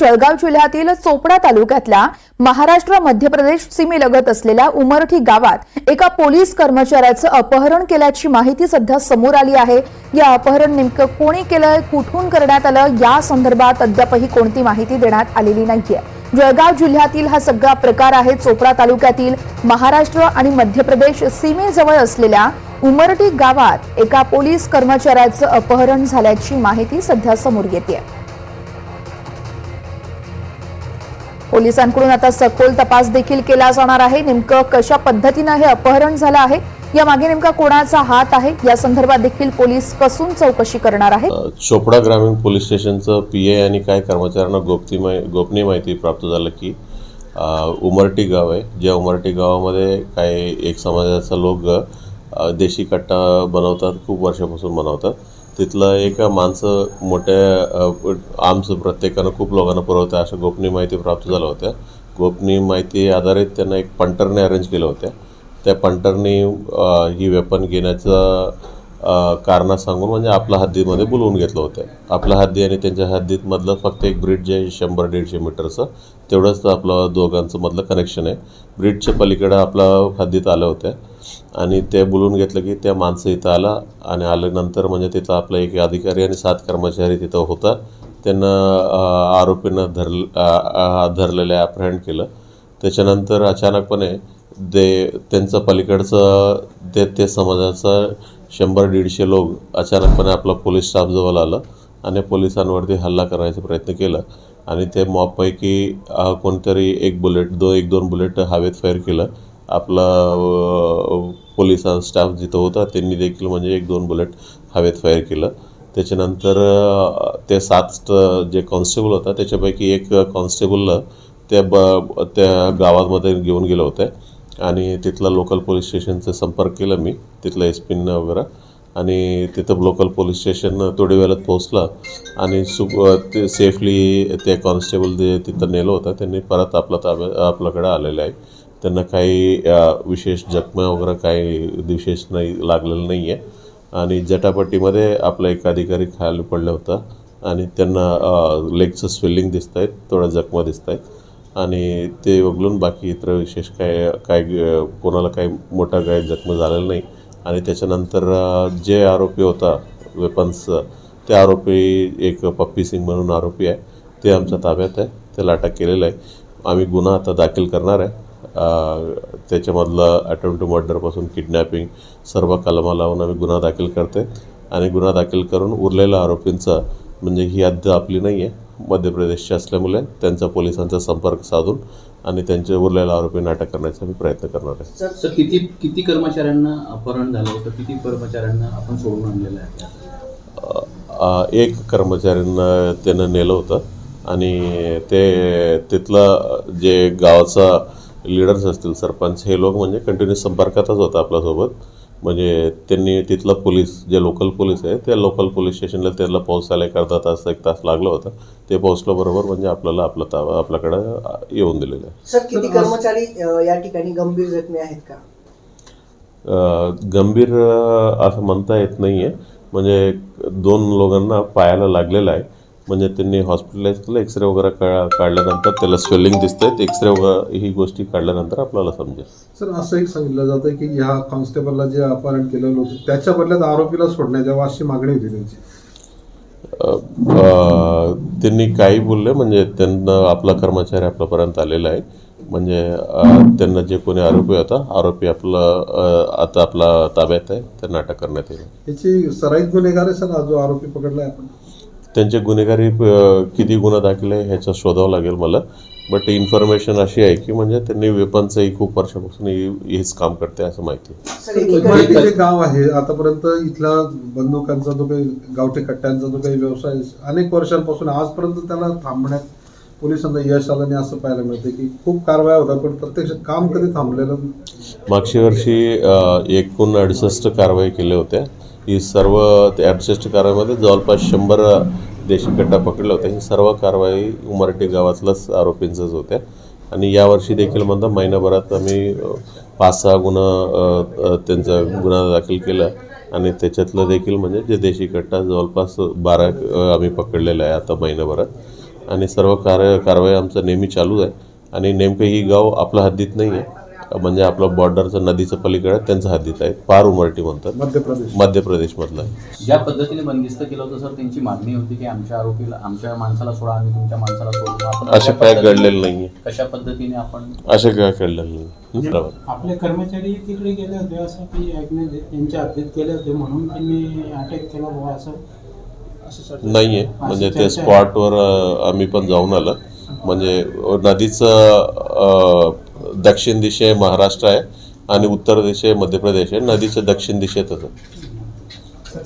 जळगाव जिल्ह्यातील चोपडा तालुक्यातल्या महाराष्ट्र मध्य प्रदेश सीमेलगत असलेल्या उमरठी गावात एका पोलीस कर्मचाऱ्याचं अपहरण केल्याची माहिती सध्या समोर आली आहे. या अपहरण नेमकं कोणी केलंय कुठून करण्यात आलं या संदर्भात अद्यापही कोणती माहिती देण्यात आलेली नाहीये. जळगाव जिल्ह्यातील हा सगळा प्रकार आहे चोपडा तालुक्यातील महाराष्ट्र आणि मध्य प्रदेश सीमेजवळ असलेल्या उमरटी गावात एका पोलीस कर्मचाऱ्याचं अपहरण झाल्याची माहिती सध्या समोर येते पोलिसांकडून आता सखोल तपास देखील केला जाणार आहे. नेमकं कशा पद्धतीनं हे अपहरण झालं आहे? या मागे नेमका कोणाचा हात आहे? या संदर्भात देखील पोलीस कसून चौकशी करणार आहे चोपडा ग्रामीण पोलीस स्टेशनचं पी ए आणि काही कर्मचाऱ्यांना गोपती गोपनीय माहिती प्राप्त झालं की उमरटी गाव आहे. ज्या उमरटी गावामध्ये काही एक समाजाचा लोक देशी कट्टा बनवतात खूप वर्षापासून बनवतात. तिथलं एक माणसं मोठ्या आर्म्स प्रत्येकानं खूप लोकांना पुरवत्या अशा गोपनीय माहिती प्राप्त झाल्या होत्या. गोपनीय माहिती आधारित त्यांना एक पंटरने अरेंज केलं होत्या त्या पंटरने ही वेपन घेण्याचं कारणं सांगून म्हणजे आपल्या हद्दीमध्ये बोलवून घेतलं होतं. आपल्या हद्दी आणि त्यांच्या हद्दीतमधलं फक्त एक ब्रिज आहे शंभर दीडशे मीटरचं तेवढंच आपलं दोघांचं मधलं कनेक्शन आहे. ब्रिजच्या पलीकडं आपल्या हद्दीत आलं होत्या. आणि ते बोलून घेतलं की त्या माणसं इथं आला आणि आल्यानंतर म्हणजे तिथं आपला एक अधिकारी आणि सात कर्मचारी तिथं होता. त्यांना आरोपींना धर धरलेले ॲप्रहेंड केलं. त्याच्यानंतर अचानकपणे ते त्यांचं पलीकडचं ते ते समाजाचं शंभर दीडशे लोक अचानकपणे आपला पोलीस स्टाफजवळ आलं आणि पोलिसांवरती हल्ला करण्याचा प्रयत्न केला. आणि ते मॉपपैकी कोणतरी एक बुलेट दो एक दोन बुलेट हवेत फायर केलं. आपला पोलिसां स्टाफ जिथं होता त्यांनी देखील म्हणजे एक दोन बुलेट हवेत फायर केलं. त्याच्यानंतर ते सात जे कॉन्स्टेबल होता त्याच्यापैकी एक कॉन्स्टेबलला त्या ब त्या गावामध्ये घेऊन गेलं होतं. आणि तिथला लोकल पोलीस स्टेशनचा संपर्क केला मी तिथलं एस पीनं वगैरे. आणि तिथं लोकल पोलीस स्टेशन थोड्या वेळात पोहोचलं. आणि सु ते सेफली ते कॉन्स्टेबल जे तिथं नेलं होतं त्यांनी परत आपला ताब्या आपल्याकडे आलेलं आहे. त्यांना काही विशेष जखमा वगैरे काही विशेष नाही लागलेलं नाही आहे आणि जटापट्टीमध्ये आपला एक अधिकारी खाली पडला होता आणि त्यांना लेगचं स्वेलिंग दिसत आहेत थोड्या जखमा दिसत आहेत आणि ते वगळून बाकी इतर विशेष काय काय कोणाला काही मोठा काही जखम झालेला नाही. आणि त्याच्यानंतर जे आरोपी होता वेपन्स ते आरोपी एक पप्पी सिंग म्हणून आरोपी आहे. ते आमच्या ताब्यात आहे. त्याला अटक केलेलं आहे. आम्ही गुन्हा आता दाखल करणार आहे. त्याच्यामधलं अटेम्प्ट टू मर्डरपासून किडनॅपिंग सर्व कलमा लावून आम्ही गुन्हा दाखल करते आणि गुन्हा दाखल करून उरलेल्या आरोपींचा म्हणजे ही हद्द आपली नाही आहे मध्य प्रदेशची असल्यामुळे त्यांचा पोलिसांचा संपर्क साधून आणि त्यांचे उरलेल्या आरोपींना अटक करण्याचा आम्ही प्रयत्न करणार आहे. सर किती किती कर्मचाऱ्यांना अपहरण झालं होतं? किती कर्मचाऱ्यांना आपण सोडून आणलेलं आहे? एक कर्मचाऱ्यांना त्यानं नेलं होतं. आणि ते तिथलं जे गावाचा लीडर्स असतील सरपंच हे लोक म्हणजे कंटिन्यू संपर्कातच होतं आपल्यासोबत म्हणजे त्यांनी तिथलं पोलीस जे लोकल पोलीस आहे त्या लोकल पोलीस स्टेशनला त्याला पोहोचायला एक अर्धा तास एक तास लागलं होतं. ते पोहोचल्याबरोबर म्हणजे आपल्याला आपलं ताबा आपल्याकडं येऊन दिलेलं आहे. सर किती कर्मचारी या ठिकाणी गंभीर जखमी आहेत का? गंभीर असं म्हणता येत नाही आहे म्हणजे दोन लोकांना पायाला लागलेलं आहे. म्हणजे त्यांनी हॉस्पिटलाइज केलं एक्सरे वगैरे का काढल्यानंतर त्याला स्वेलिंग दिसतंय. एक्सरे वगैरे ही गोष्टी काढल्यानंतर आपल्याला समजेल. सर असं एक सांगितलं जातं की ह्या कॉन्स्टेबलला जे अपहरण केलेलं होतं त्याच्या बदल्यात आरोपीला सोडण्यात यावं अशी मागणी होती त्यांची. त्यांनी काही बोलले म्हणजे त्यांना आपला कर्मचारी आपल्यापर्यंत आलेला आहे. म्हणजे त्यांना जे कोणी आरोपी होता आरोपी आपलं आता आपला ताब्यात आहे त्यांना अटक करण्यात येईल. याची सराईत गुन्हेगार आहे सर जो आरोपी पकडलाय आपण. त्यांचे गुन्हेगारी किती गुन्हा दाखल आहे ह्याचं शोधावं लागेल मला. बट इन्फॉर्मेशन अशी आहे की म्हणजे त्यांनी वेपनचंही खूप वर्षापासून हे- हेच काम करते असं माहिती आहे. जे गाव आहे आतापर्यंत इथला बंदुकांचा जो काही गावठी कट्ट्यांचा जो काही व्यवसाय अनेक वर्षांपासून आजपर्यंत त्याला थांबण्यात पोलिसांना यश आलं नाही असं पाहायला मिळतं की खूप कारवाया होतात पण प्रत्यक्ष काम कधी थांबलेलं मागच्या वर्षी एकूण अडुसष्ट कारवाई केल्या होत्या. ही सर्व त्या अडुसष्ट कारवाईमध्ये जवळपास शंभर देशी कट्टा पकडल्या होत्या ही सर्व कारवाई उमरटी गावातल्याच आरोपींचंच होत्या आणि यावर्षी देखील म्हणता महिनाभरात आम्ही पाच सहा गुन्हा त्यांचा गुन्हा दाखल केला. आणि त्याच्यातलं देखील म्हणजे जे देशी कट्टा जवळपास बारा आम्ही पकडलेला आहे आता महिनाभरात. आणि सर्व कार्य कारवाई आमचं नेहमी चालू आहे. आणि नेमकं ही गाव आपल्या हद्दीत नाही आहे. म्हणजे आपलं बॉर्डरचं नदीचं पलीकडे त्यांचं हद्दीत आहे पार उमरटी म्हणतात. मध्य प्रदेश मध्य प्रदेशमधलं आहे. ज्या पद्धतीने बंदिस्त केलं होतं सर त्यांची मागणी होती की आमच्या आरोपीला आमच्या माणसाला सोडा आम्ही तुमच्या माणसाला सोडू. आपण असं काय घडलेलं नाही कशा पद्धतीने आपण असं काय घडलेलं नाही? बरोबर आपले कर्मचारी तिकडे गेले होते असं काही ऐकण्यात येत. त्यांच्या हद्दीत गेले होते म्हणून त्यांनी अटॅक केला बुवा असं नाही आहे म्हणजे ते. स्पॉटवर आम्ही पण जाऊन आलं. म्हणजे नदीचं दक्षिण दिशे महाराष्ट्र आहे आणि उत्तर दिशे मध्य प्रदेश आहे. नदीचं दक्षिण दिशेतच आहे.